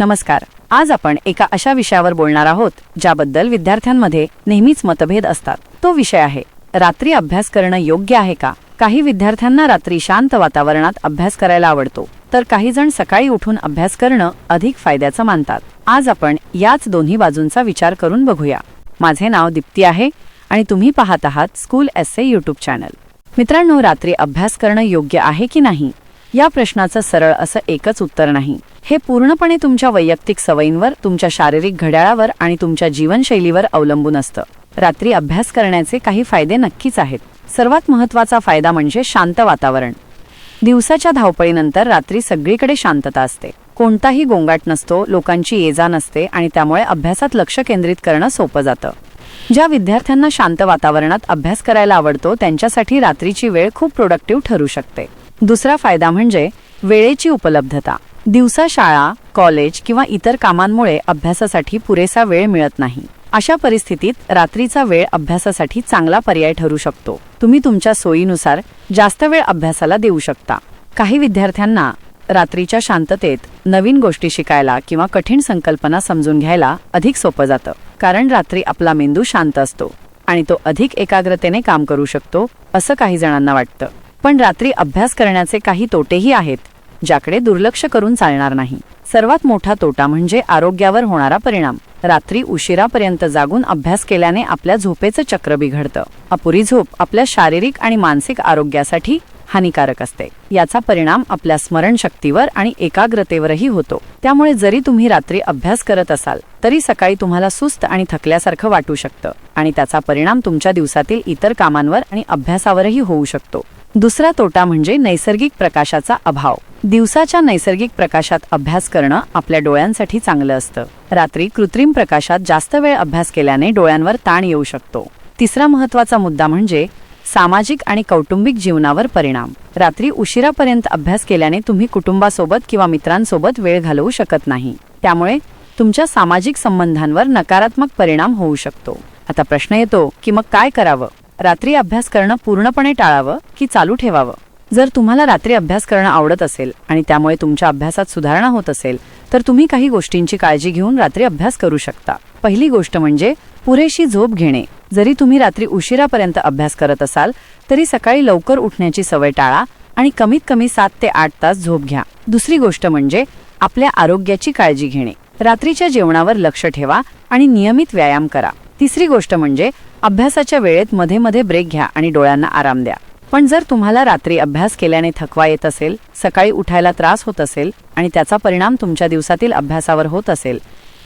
नमस्कार. आज आपण एका अशा विषयावर बोलणार आहोत ज्याबद्दल विद्यार्थ्यांमध्ये नेहमीच मतभेद असतात. तो विषय आहे रात्री अभ्यास करणं योग्य आहे का? काही विद्यार्थ्यांना रात्री शांत वातावरणात अभ्यास करायला आवडतो तर काही जण सकाळी उठून अभ्यास करणं अधिक फायद्याचं मानतात. आज आपण याच दोन्ही बाजूंचा विचार करून बघूया. माझे नाव दीप्ती आहे आणि तुम्ही पाहत आहात school S A YouTube channel. मित्रांनो रात्री अभ्यास करणं योग्य आहे की नाही? या प्रश्नाचं सरळ असं एकच उत्तर नाही. हे पूर्णपणे तुमच्या वैयक्तिक सवयींवर तुमच्या शारीरिक घड्याळावर आणि तुमच्या जीवनशैलीवर अवलंबून असतं. रात्री अभ्यास करण्याचे काही फायदे नक्कीच आहेत. सर्वात महत्त्वाचा फायदा म्हणजे शांत वातावरण. दिवसाच्या धावपळीनंतर रात्री सगळीकडे शांतता असते. कोणताही गोंगाट नसतो लोकांची ये जा नसते आणि त्यामुळे अभ्यासात लक्ष केंद्रित करणं सोपं जातं. ज्या विद्यार्थ्यांना शांत वातावरणात अभ्यास करायला आवडतो त्यांच्यासाठी रात्रीची वेळ खूप प्रोडक्टिव्ह ठरू शकते. दुसरा फायदा म्हणजे वेळेची उपलब्धता. दिवसा शाळा कॉलेज किंवा इतर कामांमुळे अभ्यासासाठी पुरेसा वेळ मिळत नाही. अशा परिस्थितीत रात्रीचा वेळ अभ्यासासाठी चांगला पर्याय ठरू शकतो. तुम्ही तुमच्या सोयीनुसार जास्त वेळ अभ्यासाला देऊ शकता. काही विद्यार्थ्यांना रात्रीच्या शांततेत नवीन गोष्टी शिकायला किंवा कठीण संकल्पना समजून घ्यायला अधिक सोपं जातं. कारण रात्री आपला मेंदू शांत असतो आणि तो अधिक एकाग्रतेने काम करू शकतो असं काही जणांना वाटतं. पण रात्री अभ्यास करण्याचे काही तोटेही आहेत. ज्याकडे दुर्लक्ष करून चालणार नाही. सर्वात मोठा तोटा म्हणजे आरोग्यावर होणारा परिणाम. रात्री उशिरापर्यंत जागून अभ्यास केल्याने आपल्या झोपेचं चक्र बिघडतं. अपुरी झोप आपल्या शारीरिक आणि मानसिक आरोग्यासाठी हानिकारक असते. याचा परिणाम आपल्या स्मरणशक्तीवर आणि एकाग्रतेवरही होतो. त्यामुळे जरी तुम्ही रात्री अभ्यास करत असाल तरी सकाळी तुम्हाला सुस्त आणि थकल्यासारखं वाटू शकतं आणि त्याचा परिणाम तुमच्या दिवसातील इतर कामांवर आणि अभ्यासावरही होऊ शकतो. दुसरा तोटा म्हणजे नैसर्गिक प्रकाशाचा अभाव. दिवसाच्या नैसर्गिक प्रकाशात अभ्यास करणं आपल्या डोळ्यांसाठी चांगलं असतं. रात्री कृत्रिम प्रकाशात जास्त वेळ अभ्यास केल्याने डोळ्यांवर ताण येऊ शकतो. तिसरा महत्त्वाचा मुद्दा म्हणजे सामाजिक आणि कौटुंबिक जीवनावर परिणाम. रात्री उशिरापर्यंत अभ्यास केल्याने तुम्ही कुटुंबासोबत किंवा मित्रांसोबत वेळ घालवू शकत नाही. त्यामुळे तुमच्या सामाजिक संबंधांवर नकारात्मक परिणाम होऊ शकतो. आता प्रश्न येतो की मग काय करावं? रात्री अभ्यास करणं पूर्णपणे टाळावं की चालू ठेवावं? जर तुम्हाला रात्री अभ्यास करणं आवडत असेल आणि त्यामुळे तुमच्या अभ्यासात सुधारणा होत असेल तर तुम्ही काही गोष्टींची काळजी घेऊन रात्री अभ्यास करू शकता. पहिली गोष्ट म्हणजे पुरेशी झोप घेणे. जरी तुम्ही रात्री उशिरापर्यंत अभ्यास करत असाल तरी सकाळी लवकर उठण्याची सवय टाळा आणि कमीत कमी सात ते आठ तास झोप घ्या. दुसरी गोष्ट म्हणजे आपल्या आरोग्याची काळजी घेणे. रात्रीच्या जेवणावर लक्ष ठेवा आणि नियमित व्यायाम करा. तिसरी गोष्ट म्हणजे अभ्यासाच्या वेळेत मध्ये मध्ये ब्रेक घ्या आणि डोळ्यांना आराम द्या. पण जर तुम्हाला रात्री अभ्यास केल्याने थकवा येत असेल सकाळी उठायला त्रास होत असेल आणि त्याचा परिणाम तुमच्या दिवसातील अभ्यासावर होत असेल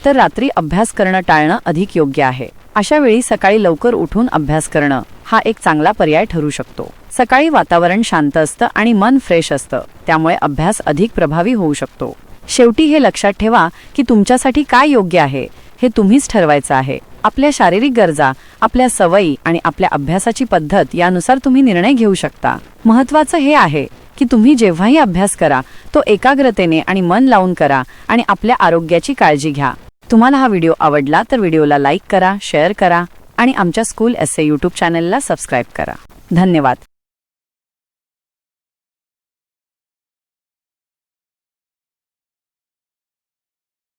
तर रात्री अभ्यास करणं टाळणं अधिक योग्य आहे. अशा वेळी सकाळी लवकर उठून अभ्यास करणं हा एक चांगला पर्याय ठरू शकतो. सकाळी वातावरण शांत असतं आणि मन फ्रेश असतं त्यामुळे अभ्यास अधिक प्रभावी होऊ शकतो. शेवटी हे लक्षात ठेवा की तुमच्यासाठी काय योग्य आहे हे तुम्हीच ठरवायचं आहे. आपल्या शारीरिक गरजा आपल्या सवयी आणि आपल्या अभ्यासाची पद्धत यानुसार तुम्ही निर्णय घेऊ शकता. महत्वाचं हे आहे की तुम्ही जेव्हाही अभ्यास करा तो एकाग्रतेने आणि मन लावून करा आणि आपल्या आरोग्याची काळजी घ्या. तुम्हाला हा व्हिडिओ आवडला तर व्हिडिओला लाईक करा शेअर करा आणि आमच्या स्कूल एस ए यूट्यूब चॅनलला सबस्क्राईब करा. धन्यवाद.